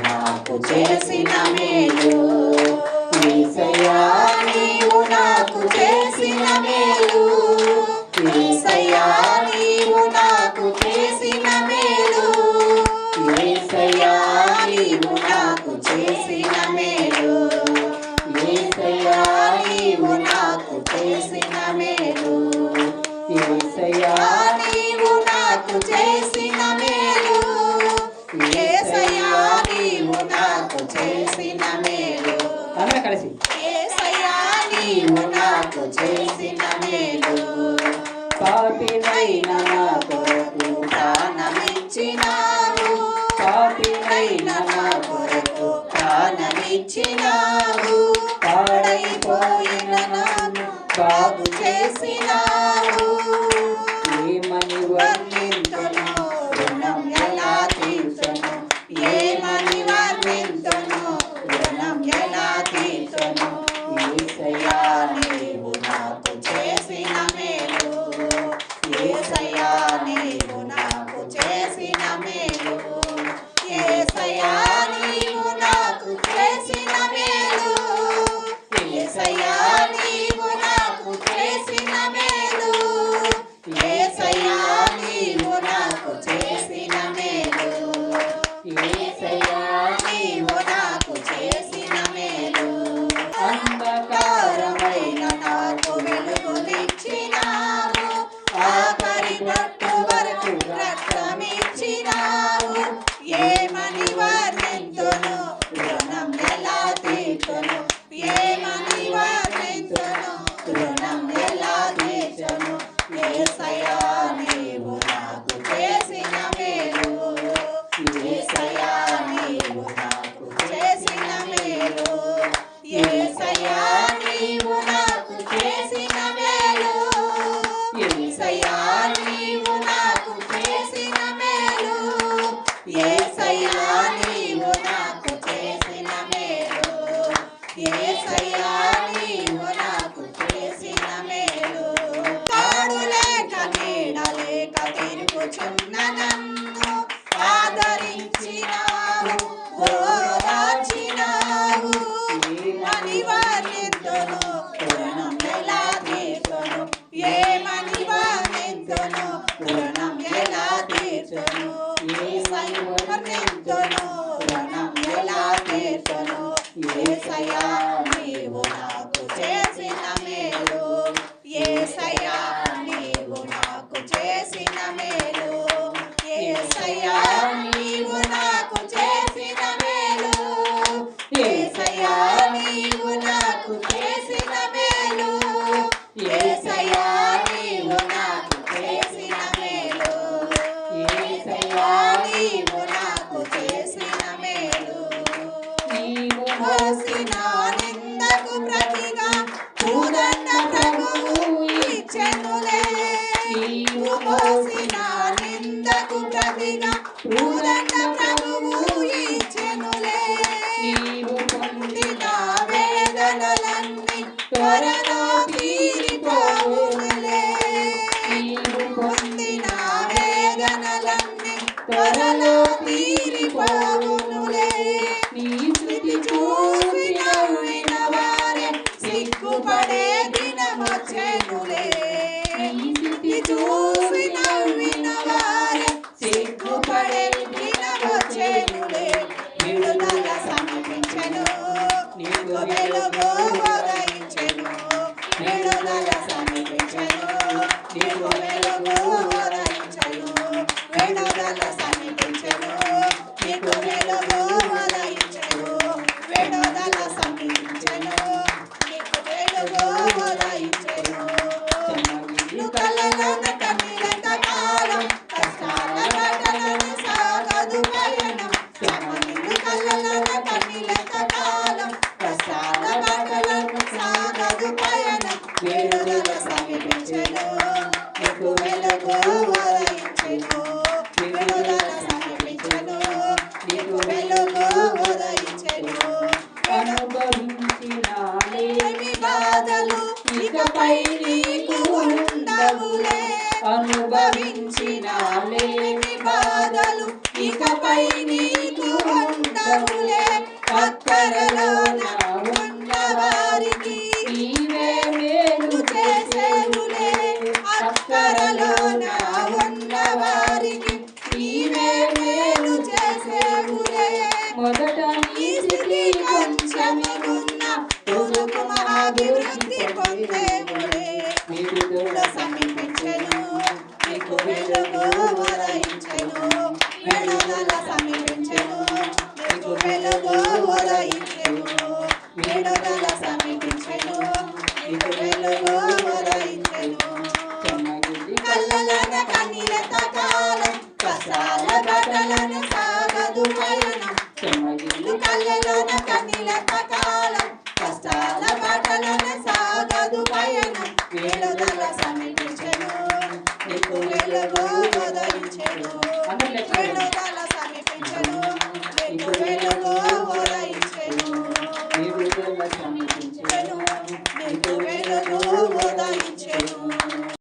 నాకు చేసిన మేలు నీవు నాకు చేసిన మేలు. నీవు నాకు చేసిన మేలు నీవు నాకు చేసిన మేలు నీవు నాకు చేసిన మేలు. ఏసయ్యా చేసిన మేలు ఏసయ్యా నీవు నాకు చేసిన మేలు కలిసి. ఏసయ్యా నీవు నాకు చేసిన మేలు పాపినైన నా కొరకు ప్రాణమిచ్చినావు. పాపినైన నా కొరకు ప్రాణమిచ్చినావు. పాడైపోయిన నన్ను బాగు చేసినావు. ఏసయ్యా నీవు నాకు చేసిన మేలు. ఏసయ్యా నీవు నాకు చేసిన మేలు. ఏసయ్యా చేసిన మేలు ఏసయ్యా నీవు tu carrera, una నిధులుగా సమర్పించను నీకు వెలుగు ఉదయించను నిధులుగా సమర్పించను నీకు వెలుగు ఉదయించను వేణుగా సమర్పించను నీకు వెలుగు ఉదయించను వేణుగా సమర్పించను నీకు వెలుగు ఉదయించను కలలో సదుపాయము వేరుగా సమీపించను మీకు వెలుగు వరించను విడుదల చెమగిల్లు కళ్ళలోన కన్నీల కటాలం కష్టాల బాటలోన సాగదు పయనం వేడుదల సమీపించను నీకు వెలుగు ఉదయించను